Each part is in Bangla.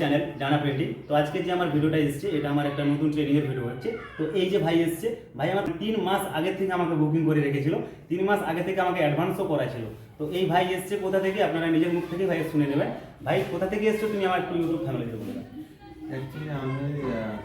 চ্যানেল জানা পেন্টিং তো আজকে যে আমার ভিডিওটা এসছে এটা আমার একটা নতুন ট্রেনিংয়ের ভিডিও হচ্ছে। তো এই যে ভাই এসছে ভাই আমার তিন মাস আগে থেকে আমাকে বুকিং করে রেখেছিল। তিন মাস আগে থেকে আমাকে অ্যাডভান্সও করা ছিল তো এই ভাই এসছে কোথা থেকে আপনারা নিজের মুখ থেকে ভাই শুনে নেবেন। ভাই কোথা থেকে এসছো তুমি আমার একটু ইউটিউব ফ্যামিলিতে বলে অ্যাকচুয়ালি আমি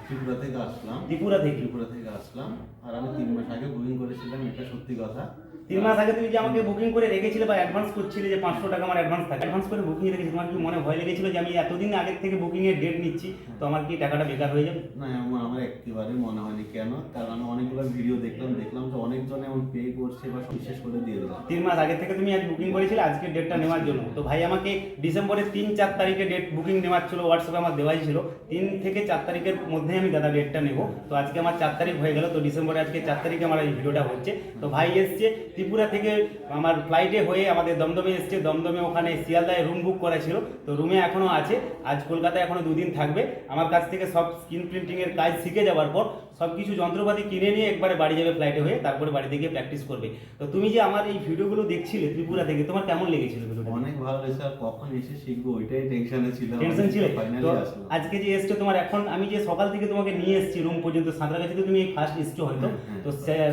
ত্রিপুরা থেকে আসলাম। ত্রিপুরা থেকে। ত্রিপুরা থেকে আসলাম। আর আমি তিন মাস আগে বুকিং করেছিলাম এটা সত্যি কথা। তিন মাস আগে তুমি যে আমাকে বুকিং করে রেখেছিলে বা অ্যাডভান্স করছিলে যে পাঁচশো টাকা আমার অ্যাডভান্স থাকে অ্যাডভান্স করে বুকিং রেখেছি, তোমার কি মনে ভয় লেগেছিল যে আমি এতদিন আগের থেকে বুকিং এর ডেট নিচ্ছি? তো আমার কি টাকাটা বেকার হয়ে যাবে? না, আমার একেবারে মনে হয়নি। কেন? কারণ আমি অনেকগুলো ভিডিও দেখলাম দেখলাম যে অনেকজনে এমন পে করছে বা বিশেষ করে দিয়ে দিলাম। তিন মাস আগে থেকে তুমি আজ বুকিং করেছিলে, আজকে ডেটটা নেওয়ার জন্য। তো ভাই আমাকে ডিসেম্বরের তিন, চার তারিখে ডেট বুকিং নেওয়ার ছিল হোয়াটসঅ্যাপে আমার দেওয়াই ছিল। তিন থেকে চার তারিখের মধ্যে আমি দাদা ডেটটা নেব। তো আজকে আমার চার তারিখ হয়ে গেল, তো ডিসেম্বরে আজকে চার তারিখে আমার এই ভিডিওটা হচ্ছে। তো ভাই এসছে ত্রিপুরা থেকে, আমার ফ্লাইটে হয়ে আমাদের দমদমে এসছে। দমদমে ওখানে শিয়ালদায় রুম বুক করা ছিল। তো রুমে এখনও আছে। আজ কলকাতায় এখনও দুদিন থাকবে। আমার কাছ থেকে সব স্ক্রিন প্রিন্টিং এর কাজ শিখে যাওয়ার পর সব কিছু যন্ত্রপাতি কিনে নিয়ে একবারে বাড়ি যাবে ফ্লাইটে হয়ে, তারপরে বাড়িতে গিয়ে প্র্যাকটিস করবে। তো তুমি যে আমার এই ভিডিওগুলো দেখছিলে ত্রিপুরা থেকে তোমার কেমন লেগেছিল ভিডিওটা অনেক ভালো লেগেছে আর কখন এসে শিখব ওইটাই টেনশনে ছিল টেনশন ছিল? তো আজকে যে এসছো তোমার এখন আমি যে সকাল থেকে তোমাকে নিয়ে এসেছি রুম পর্যন্ত সাঁতরাগাছি তো তুমি ফার্স্ট এসছো হয়তো। হুম, হুম। তো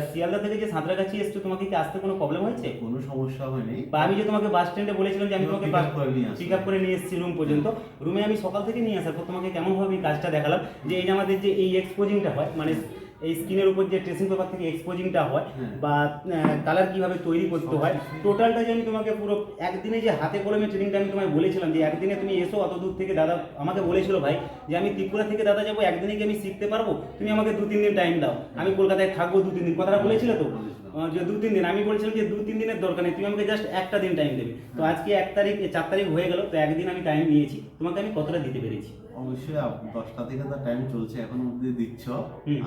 শিয়ালদা থেকে যে সাঁতরাগাছি এসছো তোমাকে কি আসতে কোনো প্রবলেম হয়েছে? কোনো সমস্যা হয়নি। বা আমি যে তোমাকে বাস স্ট্যান্ডে বলেছিলাম যে আমি তোমাকে। পিক আপ করে নিয়ে এসেছি রুম পর্যন্ত। রুমে আমি সকাল থেকে নিয়ে আসার পর তোমাকে কেমনভাবে এই কাজটা দেখালাম? যে এই যে আমাদের যে এই এক্সপোজিংটা হয় মানে এই স্ক্রিনের উপর যে ট্রেসিং পেপার থেকে এক্সপোজিংটা হয় হ্যাঁ। বা কালার কীভাবে তৈরি করতে হয় টোটালটা যে আমি তোমাকে পুরো একদিনে যে হাতে কলমে ট্রেনিংটা আমি তোমায় বলেছিলাম যে একদিনে তুমি এসো অত দূর থেকে দাদা আমাকে বলেছিল ভাই যে আমি ত্রিপুরা থেকে দাদা যাব একদিনে কি আমি শিখতে পারব তুমি আমাকে দু তিন দিন টাইম দাও। আমি কলকাতায় থাকব দু তিন দিন। কথাটা বলেছিল তো? যে দু তিন দিন। আমি বলছিলাম যে দু তিন দিনের দরকার নেই তুমি আমাকে জাস্ট একটা দিন টাইম দেবে। তো আজকে এক তারিখ চার তারিখ হয়ে গেল তো একদিন আমি টাইম নিয়েছি। তোমাকে আমি কতটা দিতে পেরেছি? অবশ্যই দশটা থেকে তো টাইম চলছে এখন অব্দি দিচ্ছ।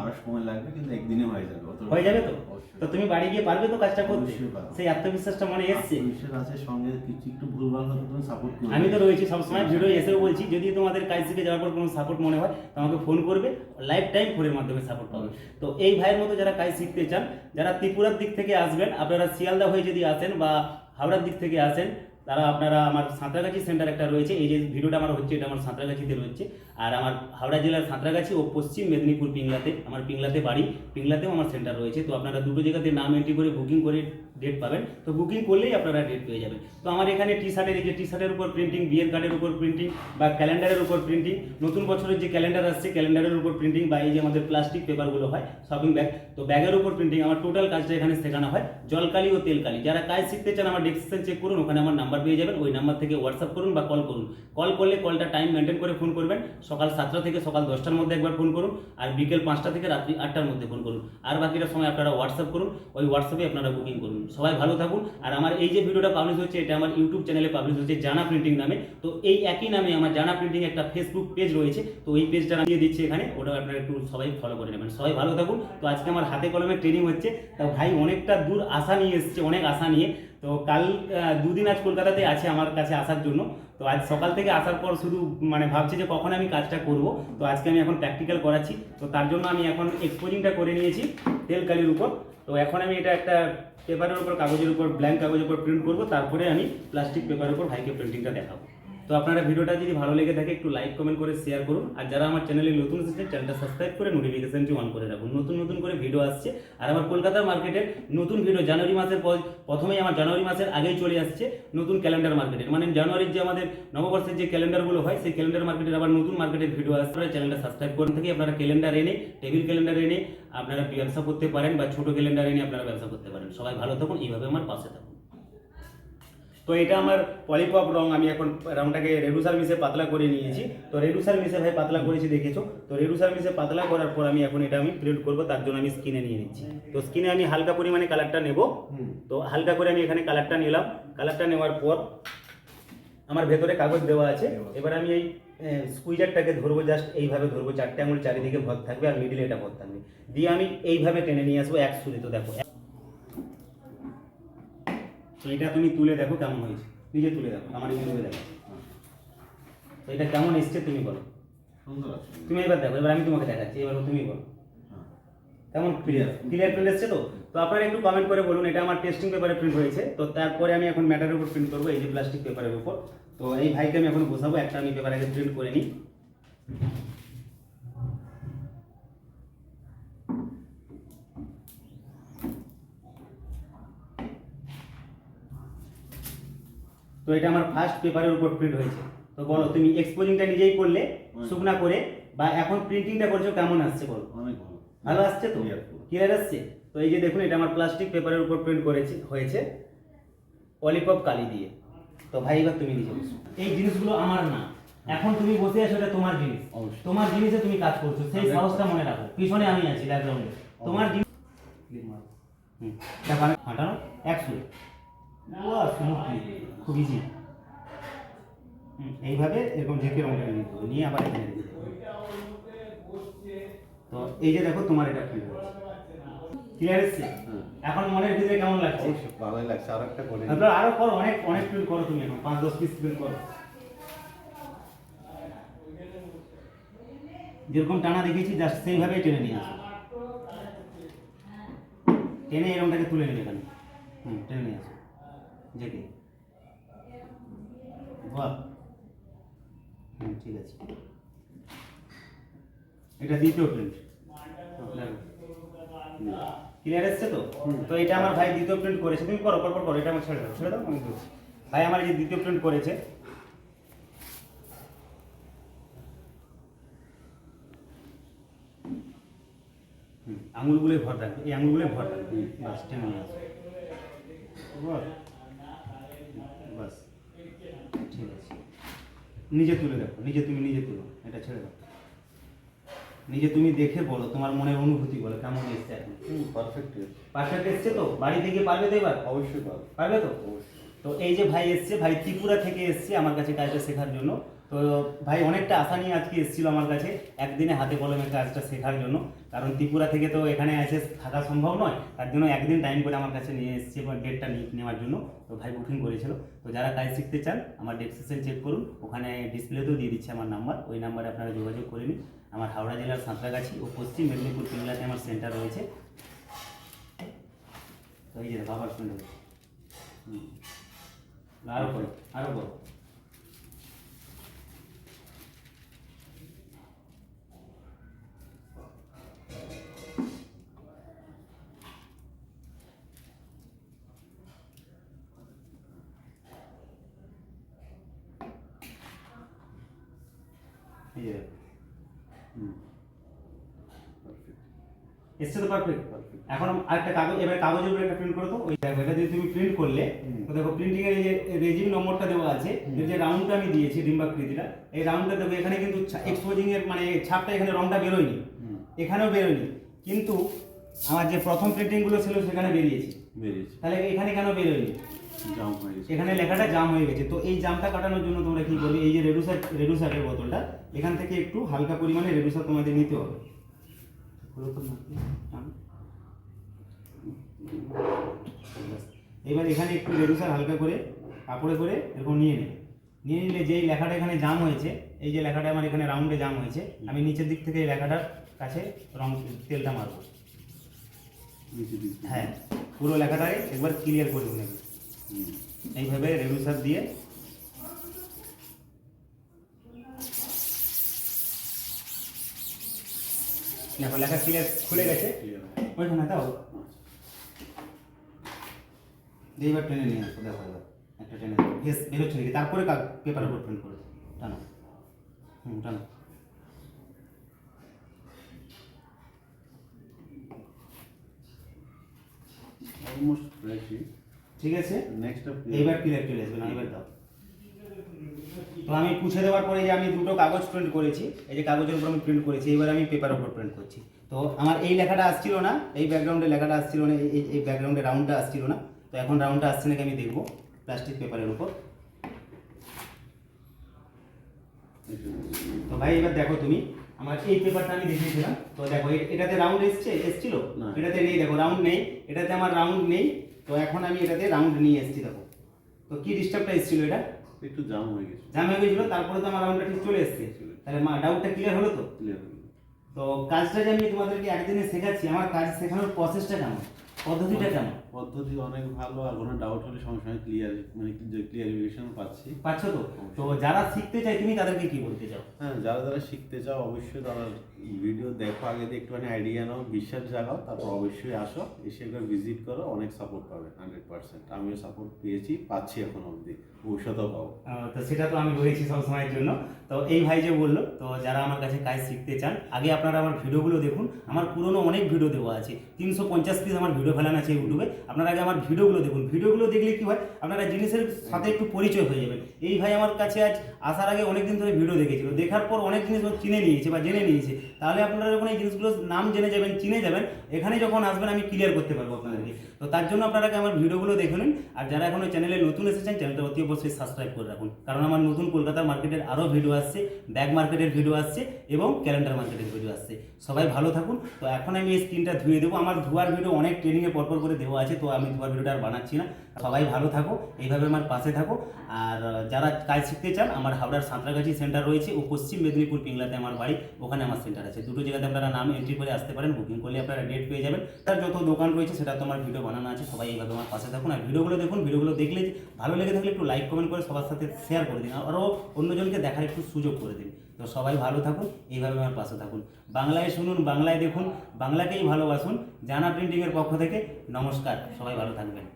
আরও সময় লাগবে কিন্তু একদিনে হয়ে যাবে হয়ে যাবে তো? তো তুমি বাড়ি গিয়ে পারবে তো কাজটা করতে। সেই আত্মবিশ্বাসটা মনে এসছে? আত্মবিশ্বাস আছে সঙ্গে কিছু একটু ভুলভাল হলে তুমি সাপোর্ট করবে। আমি তো রয়েছি সবসময় ভিডিও এসেও বলছি যদি তোমাদের কাজ শিখে যাওয়ার পর কোনো সাপোর্ট মনে হয় তো আমাকে ফোন করবে লাইফ টাইম ফোনের মাধ্যমে সাপোর্ট পাবে। তো এই ভাইয়ের মতো যারা কাজ শিখতে চান যারা ত্রিপুরার দিক থেকে আসবেন আপনারা শিয়ালদা হয়ে যদি আসেন বা হাওড়ার দিক থেকে আসেন তারা আপনারা আমার সাঁতরাগাছি সেন্টার একটা রয়েছে। এই যে ভিডিওটা আমার হচ্ছে, এটা আমার সাঁতরাগাছিতে রয়েছে। আর আমার হাওড়া জেলার সাঁতরাগাছি ও পশ্চিম মেদিনীপুর পিংলাতে, আমার পিংলাতে বাড়ি, পিংলাতেও আমার সেন্টার রয়েছে। তো আপনারা দুটো জায়গাতে নাম এন্ট্রি করে বুকিং করে ডেট পাবেন। তো বুকিং করলেই আপনারা ডেট পেয়ে যাবেন। তো আমার এখানে টি শার্টের এই যে টি শার্টের উপর প্রিন্টিং বিয়ের কার্ডের উপর প্রিন্টিং বা ক্যালেন্ডারের উপর প্রিন্টিং নতুন বছরের যে ক্যালেন্ডার আসছে ক্যালেন্ডারের উপর প্রিন্টিং বা এই যে আমাদের প্লাস্টিক পেপারগুলো হয় শপিং ব্যাগ তো ব্যাগের উপর প্রিন্টিং আমার টোটাল কাজটা এখানে শেখানো হয়। জলকালি ও তেলকালি। যারা কাজ শিখতে চান, আমার ডেসক্রিপশন চেক করুন, ওখানে আমার নাম্বার পেয়ে যাবেন, ওই নাম্বার থেকে হোয়াটসঅ্যাপ করুন বা কল করুন। কল করলে কলটা টাইম মেনটেন করে ফোন করবেন। সকাল সাতটা থেকে সকাল দশটার মধ্যে একবার ফোন করুন আর বিকেল পাঁচটা থেকে রাত্রি আটটার মধ্যে ফোন করুন। আর বাকিটা সময় আপনারা হোয়াটসঅ্যাপ করুন, ওই হোয়াটসঅ্যাপে আপনারা বুকিং করুন। সবাই ভালো থাকুন। আর আমার এই যে ভিডিওটা পাবলিশ হচ্ছে এটা আমার ইউটিউব চ্যানেলে পাবলিশ হচ্ছে জানা প্রিন্টিং নামে। তো এই একই নামে আমার জানা প্রিন্টিং একটা ফেসবুক পেজ রয়েছে। তো এই পেজটা দিয়ে দিচ্ছি এখানে ওটা আপনারা একটু সবাই ফলো করে নেবেন। সবাই ভালো থাকুন। তো আজকে আমার হাতে কলমে ট্রেনিং হচ্ছে। তা ভাই, অনেকটা দূর আশা নিয়ে এসছে, অনেক আশা নিয়ে। তো কাল দুদিন আজ কলকাতাতে আছে আমার কাছে আসার জন্য। তো আজ সকাল থেকে আসার পর শুধু মানে ভাবছি যে কখন আমি কাজটা করব। তো আজকে আমি এখন প্র্যাকটিক্যাল করাচ্ছি। তো তার জন্য আমি এখন এক্সপোজিংটা করে নিয়েছি তেল কালির উপর। তো এখন আমি এটা একটা পেপারের উপর, কাগজের উপর ব্ল্যাঙ্ক কাগজের উপর প্রিন্ট করব। তারপরে আমি প্লাস্টিক পেপারের উপর ভাইকে প্রিন্টিংটা দেখাবো। তো আপনারা ভিডিওটা যদি ভালো লেগে থাকে, একটু লাইক কমেন্ট করে শেয়ার করুন। আর যারা আমার চ্যানেলে নতুন এসেছে চ্যানেলটা সাবস্ক্রাইব করে নোটিফিকেশনটি অন করে রাখুন। নতুন নতুন করে ভিডিও আসছে। আর আমার কলকাতার মার্কেটের নতুন ভিডিও জানুয়ারি মাসের পর, প্রথমেই আমার জানুয়ারি মাসের আগেই চলে আসছে নতুন ক্যালেন্ডার মার্কেটের মানে জানুয়ারির যে আমাদের নববর্ষের যে ক্যালেন্ডারগুলো হয়, সেই ক্যালেন্ডার মার্কেটের আবার নতুন মার্কেটের ভিডিও আসছে। চ্যানেলটা সাবস্ক্রাইব করুন থেকে, আপনারা ক্যালেন্ডার এনে টেবিল ক্যালেন্ডার এনে আপনারা ব্যবসা করতে পারেন বা ছোট ক্যালেন্ডার এনে আপনারা ব্যবসা করতে পারেন। সবাই ভালো থাকুন, এইভাবে আমার পাশে থাকুন। তো এটা আমার পলিপপ রং আমি এখন রংটাকে রেডুসার মিশে পাতলা করে নিয়েছি। তো রেডুসার মিশে ভাই পাতলা করেছি দেখেছ? তো রেডুসার মিশে পাতলা করার পর আমি এখন এটা আমি প্রিন্ট করব তার জন্য আমি স্কিনে নিয়ে নিচ্ছি। তো স্কিনে আমি হালকা পরিমাণে কালারটা নেব। তো হালকা করে আমি এখানে কালারটা নিলাম। কালারটা নেওয়ার পর আমার ভেতরে কাগজ দেওয়া আছে। এবার আমি এই স্কুইজারটাকে ধরবো জাস্ট এইভাবে ধরবো চারটে আঙুল চারিদিকে ভর থাকবে আর মিডিলে এটা ভর থাকবে। দিয়ে আমি এইভাবে টেনে নিয়ে আসব এক সুরে। তো দেখো তো এটা তুমি তুলে দেখো কেমন হয়েছে। নিজে তুলে দেখো আমার ইউটিউবে দেখো তো এটা কেমন এসছে তুমি বলো। তুমি এবার দেখো এবার আমি তোমাকে দেখাচ্ছি এবার তুমি বলো। হ্যাঁ। কেমন ক্লিয়ার ক্লিয়ার প্রিন্ট এসছে তো? তো আপনারা একটু কমেন্ট করে বলুন এটা আমার টেস্টিং পেপারে প্রিন্ট হয়েছে। তো তারপরে আমি এখন ম্যাটারের উপর প্রিন্ট করব এই যে প্লাস্টিক পেপারের উপর। তো এই ভাইকে আমি এখন বসাবো একটা আমি পেপার আগে প্রিন্ট করে নিই। তো এটা আমার ফার্স্ট পেপারের উপর প্রিন্ট হয়েছে। তো বলো তুমি এক্সপোজিংটা নিজেই করলে শুকনা করে বা এখন প্রিন্টিংটা করছ কেমন আসছে বলো? অনেক ভালো। ভালো আসছে তো? ক্লিয়ার আসছে? তো এই যে দেখুন এটা আমার প্লাস্টিক পেপারের উপর প্রিন্ট করেছে হয়েছে অলিপপ কালি দিয়ে। তো ভাই এবার তুমি নিজে বসো এই জিনিসগুলো আমার না। এখন তুমি বসে আছো এটা তোমার জিনিস। তোমার জিনিসে তুমি কাজ করছ সেই সাহসটা মনে রাখো। পিছনে আমি আছি ব্যাকগ্রাউন্ডে তোমার জিনিস দেখো আমি হাঁটানো? একশো স্মুথলি খুব ইজি এইভাবে এরকম ঝেঁকে রঙটা নিয়ে দেবো নিয়ে আবার এখানে রেখে তো এই যে দেখো তোমার এটা ক্লিয়ার ক্লিয়ার এসছে। এখন মনের ভিতরে কেমন লাগছে? ভালোই লাগছে আর একটা করে তারপর আরও করো অনেক অনেক প্রিন্ট করো তুমি এখন পাঁচ দশ পিস প্রিন্ট করো। যেরকম টানা দেখেছি জাস্ট সেইভাবে টেনে নিয়ে আসো। টেনে এরকমটাকে তুলে নেবে এখানে হুম টেনে নিয়ে আসো। যেতে বাহ। হুম, ঠিক আছে। এটা দ্বিতীয় প্রিন্ট ক্লিয়ার এসছে তো? তো এটা আমার ভাই দ্বিতীয় প্রিন্ট করেছে। তুমি করো পরপর করো, এটা আমার ছেড়ে দাও ছেড়ে দাও ভাই আমার যে দ্বিতীয় প্রিন্ট করেছে। আঙুলগুলোই ভর রাখবে এই আঙুলগুলোই ভর রাখবে বাস নিয়ে আসো বাস বাস ঠিক আছে নিজে তুলে দেখো নিজে তুমি নিজে তুলো এটা ছেড়ে দাও। নিজে তুমি দেখে বলো তোমার মনের অনুভূতি বলো কেমন এসছে এখন? পারফেক্ট পারফেক্ট এসছে। তো? বাড়ি থেকে পারবে তো এবার? অবশ্যই পারবে। পারবে তো? অবশ্যই। তো এই যে ভাই এসছে ভাই ত্রিপুরা থেকে এসছে আমার কাছে কাজটা শেখার জন্য। তো ভাই অনেকটা আশা নিয়ে আজকে এসেছিল আমার কাছে। একদিনে হাতে কলমে কাজটা শেখার জন্য। কারণ ত্রিপুরা থেকে তো এখানে এসে থাকা সম্ভব নয় তার জন্য একদিন টাইম করে আমার কাছে নিয়ে এসছে এবং ডেটটা নেওয়ার জন্য। তো ভাই বুকিং করেছিল। তো যারা কাজ শিখতে চান আমার ডেসক্রিপশন চেক করুন। ওখানে ডিসপ্লেতেও দিয়ে দিচ্ছে আমার নাম্বার ওই নাম্বারে আপনারা যোগাযোগ করে নিন। আমার হাওড়া জেলার সাঁতরাগাছি ও পশ্চিম মেদিনীপুর তিনলাতে আমার সেন্টার রয়েছে। তো এই যে দেখো, আবার শুনতে হবে। হুম। আরও এসছে তো পারফেক্ট. এখন আরেকটা কাগজ এবার কাগজের উপরে একটা প্রিন্ট করো তো ওই এটা যদি তুমি প্রিন্ট করলে তো দেখো প্রিন্টিং এর যে রেজিম নম্বরটা দেওয়া আছে এর যে রাউন্ডটা আমি দিয়েছি ডিম্বাকৃতিটা এই রাউন্ডটা দেখো এখানে কিন্তু এক্সপোজিং এর মানে ছাপটা এখানে রংটা বেরোয়নি। এখানেও বেরোয়নি। কিন্তু আমার যে প্রথম প্রিন্টিংগুলো ছিল সেখানে বেরিয়েছে। বেরিয়েছে। তাহলে এখানে কেন বেরোয়নি? জাম হয়ে গেছে। এখানে লেখাটা জাম হয়ে গেছে। তো এই জামটা কাটানোর জন্য তোমরা কি করবে? এই যে রেডুসার রেডুসারের বোতলটা এখান থেকে একটু হালকা পরিমাণে রেডুসার তোমাদের নিতে হবে। এবার এখানে একটু রেডুসার হালকা করে কাপড়ে করে এরকম নিয়ে নেবে নিয়ে নিলে যেই লেখাটা এখানে জাম হয়েছে এই যে লেখাটা আমার এখানে রাউন্ডে জাম হয়েছে আমি নিচের দিক থেকে এই লেখাটার কাছে রং তেলটা মারবো। হ্যাঁ পুরো লেখাটাকে একবার ক্লিয়ার করে নেবে। এইভাবে রেডুসার দিয়ে দেখো লেখা ক্লিয়ার খুলে গেছে। ওইখানে দাও। দিয়ে এবার টেনে নিয়ে আসো দেখো এবার একটা টেনে ইয়েস বেরোচ্ছে নাকি? তারপরে পেপারের উপর প্রিন্ট করে। টানো। হুম টানো। অলমোস্ট ঠিক আছে? নেক্সট আপ এইবার ক্লিয়ার চলে আসবে না এবার দাও। তো আমি পুছে দেওয়ার পরে যে আমি দুটো কাগজ প্রিন্ট করেছি এই যে কাগজের উপর আমি প্রিন্ট করেছি এবার আমি পেপার উপর প্রিন্ট করছি। তো আমার এই লেখাটা আসছিল না এই ব্যাকগ্রাউন্ডে লেখাটা আসছিল না এই এই ব্যাকগ্রাউন্ডে রাউন্ডটা আসছিল না। তো এখন রাউন্ডটা আসছে নাকি আমি দেখব প্লাস্টিক পেপারের উপর। তো ভাই এবার দেখো তুমি আমার এই পেপারটা আমি দেখিয়েছিলাম। তো দেখো এটাতে রাউন্ড এসছে এসছিল? না। এটাতে নেই দেখো রাউন্ড নেই এটাতে আমার রাউন্ড নেই। তো এখন আমি এটাতে রাউন্ড নিয়ে এসেছি দেখো। তো কি ডিস্টার্বটা এসেছিল এটা? একটু জাম হয়ে গেছে। জাম হয়ে গেছিল তারপরে তো আমার রাউন্ডটা ঠিক চলে এসছে। তাহলে মা ডাউটটা ক্লিয়ার হলো তো? ক্লিয়ার গেছে। তো কাজটা যে আমি তোমাদেরকে একদিনে শেখাচ্ছি আমার কাজ শেখানোর প্রসেসটা কেমন? পদ্ধতিটা কেমন? পদ্ধতি অনেক ভালো আর কোনো ডাউট হলে সঙ্গে সঙ্গে ক্লিয়ার মানে ক্লিয়ারিফিকেশন পাচ্ছি। পাচ্ছ তো? তো যারা শিখতে চায় তুমি তাদেরকে কি বলতে চাও? হ্যাঁ যারা যারা শিখতে চাও অবশ্যই তারা ভিডিও দেখো আগে দিয়ে একটুখানি আইডিয়া নাও বিশ্বাস জাগাও তারপর অবশ্যই আসো এসে একবার ভিজিট করো অনেক সাপোর্ট পাবে হান্ড্রেড পার্সেন্ট আমিও সাপোর্ট পেয়েছি পাচ্ছি এখন অবধি। ভবিষ্যতেও পাবো। তো সেটা তো আমি রয়েছি সব সময়ের জন্য। তো এই ভাই যে বলল, তো যারা আমার কাছে কাজ শিখতে চান, আগে আপনারা আমার ভিডিওগুলো দেখুন। আমার পুরনো অনেক ভিডিও দেওয়া আছে। তিনশো পঞ্চাশ পিস আমার ভিডিও ফেলানো আছে ইউটিউবে। আপনারা আগে আমার ভিডিওগুলো দেখুন। ভিডিওগুলো দেখলে কি হয়, আপনারা জিনিসের সাথে একটু পরিচয় হয়ে যাবেন। এই ভাই আমার কাছে আজ আসার আগে অনেক দিন ধরে ভিডিও দেখেছিল। দেখার পর অনেক জিনিস চিনে নিয়েছে বা জেনে নিয়েছে। তাহলে আপনারা যখন এই জিনিসগুলোর নাম জেনে যাবেন, চিনে যাবেন, এখানে যখন আসবেন আমি ক্লিয়ার করতে পারব আপনাদেরকে। তো তার জন্য আপনারা আমার ভিডিওগুলো দেখে নিন। আর যারা এখনও চ্যানেলে নতুন এসেছেন চ্যানেলটা অতি অবশ্যই সাবস্ক্রাইব করে রাখুন। কারণ আমার নতুন কলকাতার মার্কেটের আরও ভিডিও আসছে ব্যাগ মার্কেটের ভিডিও আসছে এবং ক্যালেন্ডার মার্কেটের ভিডিও আসছে। সবাই ভালো থাকুন। তো এখন আমি এই স্ক্রিনটা ধুয়ে দেবো। আমার ধোয়ার ভিডিও অনেক ট্রেনিংয়ে পরপর করে দেওয়া আছে, তো আমি ধোয়ার ভিডিওটা আর বানাচ্ছি না। সবাই ভালো থাকো, এইভাবে আমার পাশে থাকো। আর যারা কাজ শিখতে চান, আমার হাওড়ার সাঁতরাগাছি সেন্টার রয়েছে ও পশ্চিম মেদিনীপুর পিংলাতে আমার বাড়ি, ওখানে আমার সেন্টার আছে। দুটো জায়গাতে আপনারা নাম এন্ট্রি করে আসতে পারেন বুকিং করলে আপনারা ডেট পেয়ে যাবেন। তার যত দোকান রয়েছে, সেটা তো আমার ভিডিও বানানো আছে, সবাই এইভাবে আমার পাশে থাকুন। আর ভিডিওগুলো দেখুন ভিডিওগুলো দেখলে ভালো লেগে থাকলে একটু লাইক কমেন্ট করে সবার সাথে শেয়ার করে দিন। আরও অন্যজনকে দেখার একটু সুযোগ করে দিন। তো সবাই ভালো থাকুন, এইভাবে আমার পাশে থাকুন। বাংলায় শুনুন, বাংলায় দেখুন, বাংলাকেই ভালোবাসুন। জানা প্রিন্টিংয়ের পক্ষ থেকে নমস্কার, সবাই ভালো থাকবেন।